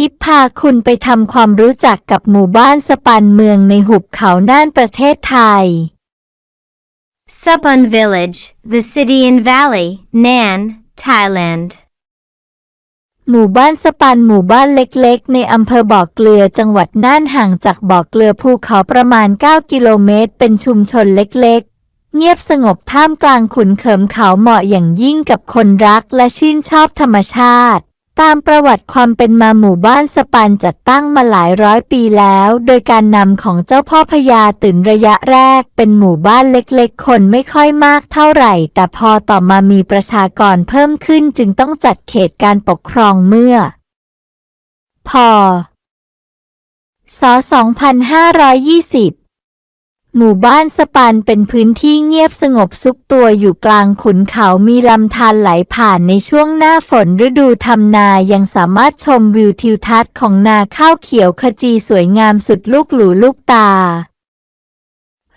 กิฟพาคุณไปทำความรู้จักกับหมู่บ้านสปันเมืองในหุบเขาน่านประเทศไทย Subun Village, the city and valley, Nan, Thailand. หมู่บ้านสปันหมู่บ้านเล็กๆ ในอำเภอบ่อเกลือจังหวัดน่านห่างจากบ่อเกลือภูเขาประมาณ 9 กิโลเมตร เป็นชุมชนเล็กๆ เงียบสงบท่ามกลางขุนเขิมเขาเหมาะอย่างยิ่งกับคนรักและชื่นชอบธรรมชาติ ตามประวัติความเป็นมาหมู่บ้านสปันจัดตั้งมาหลายร้อยปีแล้ว โดยการนำของเจ้าพ่อพญาตื่นระยะแรก เป็นหมู่บ้านเล็กๆ คนไม่ค่อยมากเท่าไหร่ แต่พอต่อมามีประชากรเพิ่มขึ้นจึงต้องจัดเขตการปกครองเมื่อ พศ 2520 หมู่บ้านสปันเป็นพื้นที่เงียบสงบซุกตัวอยู่กลางขุนเขามีลำธารไหลผ่านในช่วงหน้าฝนฤดูทำนายังสามารถชมวิวทิวทัศน์ของนาข้าวเขียวขจีสวยงามสุดลูกหลูลูกตา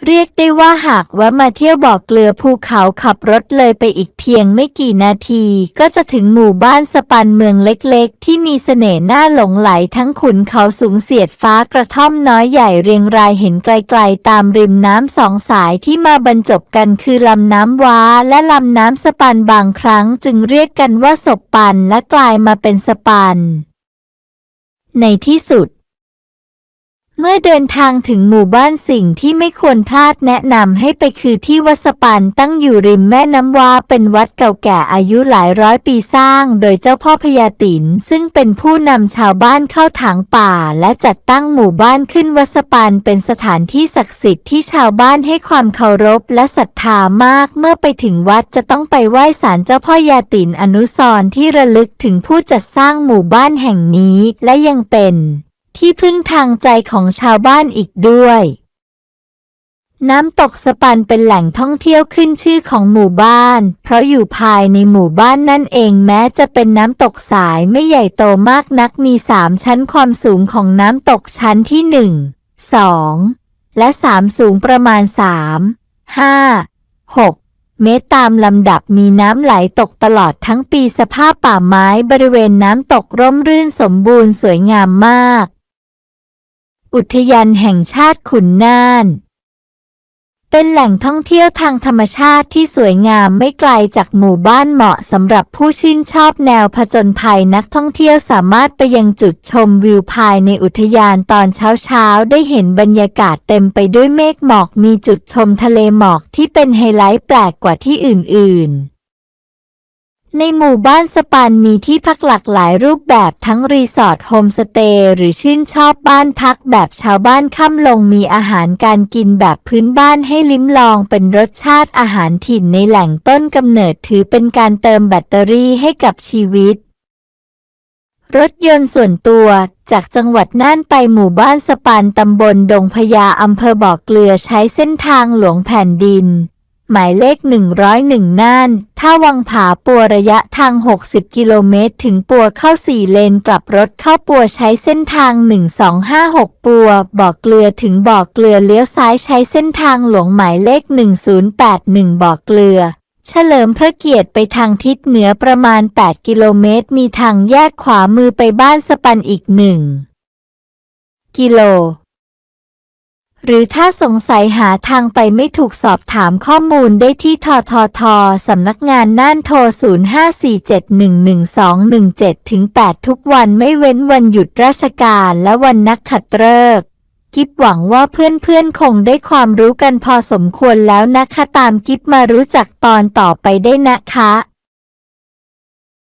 เรียกได้ว่าหากว่ามาเที่ยวบ่อเกลือภูเขาขับรถเลยไปอีกเพียงไม่กี่นาที ก็จะถึงหมู่บ้านสปันเมืองเล็กๆ ที่มีเสน่ห์น่าหลงไหลทั้งขุนเขาสูงเสียดฟ้ากระท่อมน้อยใหญ่เรียงรายเห็นไกลๆ ตามริมน้ำสองสายที่มาบรรจบกันคือลำน้ำว้าและลำน้ำสปันบางครั้งจึงเรียกกันว่าศพปันและกลายมาเป็นสปัน ในที่สุด เมื่อเดินทางถึงหมู่บ้านสิ่งที่ไม่ควรพลาดแนะนำให้ไปคือที่วัดสปันตั้งอยู่ริมแม่น้ำวาเป็นวัดเก่าแก่อายุหลายร้อยปีสร้าง โดยเจ้าพ่อพญาตินซึ่งเป็นผู้นำชาวบ้านเข้าถางป่า และจัดตั้งหมู่บ้านขึ้นวัดสปันเป็นสถานที่ศักดิ์สิทธิ์ที่ชาวบ้านให้ความเคารพและศรัทธามาก เมื่อไปถึงวัดจะต้องไปไหว้ศาลเจ้าพ่อยาตินอนุสรที่ระลึกถึงผู้จัดสร้างหมู่บ้านแห่งนี้และยังเป็น ที่พึ่งทางใจของชาวบ้านอีกด้วย น้ำตกสปันเป็นแหล่งท่องเที่ยวขึ้นชื่อของหมู่บ้าน เพราะอยู่ภายในหมู่บ้านนั่นเองแม้จะเป็นน้ำตกสายไม่ใหญ่โตมากนักมีสามชั้นความสูงของน้ำตกชั้นที่หนึ่งสองและสามสูงประมาณสามห้าหกเมตรตามลำดับมีน้ำไหลตกตลอดทั้งปีสภาพป่าไม้บริเวณน้ำตกร่มรื่นสมบูรณ์สวยงามมาก อุทยานแห่งชาติขุนน่าน เป็นแหล่งท่องเที่ยวทางธรรมชาติที่สวยงามไม่ไกลจากหมู่บ้านเหมาะสำหรับผู้ชื่นชอบแนวผจญภัยนักท่องเที่ยวสามารถไปยังจุดชมวิวภายในอุทยานตอนเช้าๆ ได้เห็นบรรยากาศเต็มไปด้วยเมฆหมอกมีจุดชมทะเลหมอกที่เป็นไฮไลท์แปลกกว่าที่อื่นๆ ในหมู่บ้านสปันมีที่พักหลากหลายรูปแบบทั้งรีสอร์ทโฮมสเตย์หรือชื่นชอบบ้านพักแบบชาวบ้านค่ำลงมีอาหารการกินแบบพื้นบ้านให้ลิ้มลองเป็นรสชาติอาหารถิ่นในแหล่งต้นกำเนิดถือเป็นการเติมแบตเตอรี่ให้กับชีวิต รถยนต์ส่วนตัวจากจังหวัดน่านไปหมู่บ้านสปันตำบลดงพญาอำเภอบ่อเกลือใช้เส้นทางหลวงแผ่นดิน หมายเลข 101 น่าน ถ้าวังผาปัวระยะทาง 60 กิโลเมตร ถึงปัวเข้า 4 เลนกลับรถเข้าปัวใช้เส้นทาง 1256 ปัว บ่อเกลือถึงบ่อเกลือเลี้ยวซ้ายใช้เส้นทางหลวงหมายเลข 1081 บ่อเกลือเฉลิมพระเกียรติไปทางทิศเหนือประมาณ 8 กิโลเมตร มีทางแยกขวามือไปบ้านสปันอีกหนึ่งกิโล หรือถ้าสงสัยหาทางไปไม่ถูกสอบถามข้อมูลได้ที่ทททสำนักงานน่านโทร 0547111217ถึง8ทุกวันไม่เว้นวันหยุดราชการและวันนักขัตฤกษ์กิฟหวังว่าเพื่อนๆ คงได้ความรู้กันพอสมควรแล้วนะคะ ตามกิฟมารู้จักตอนต่อไปได้นะคะ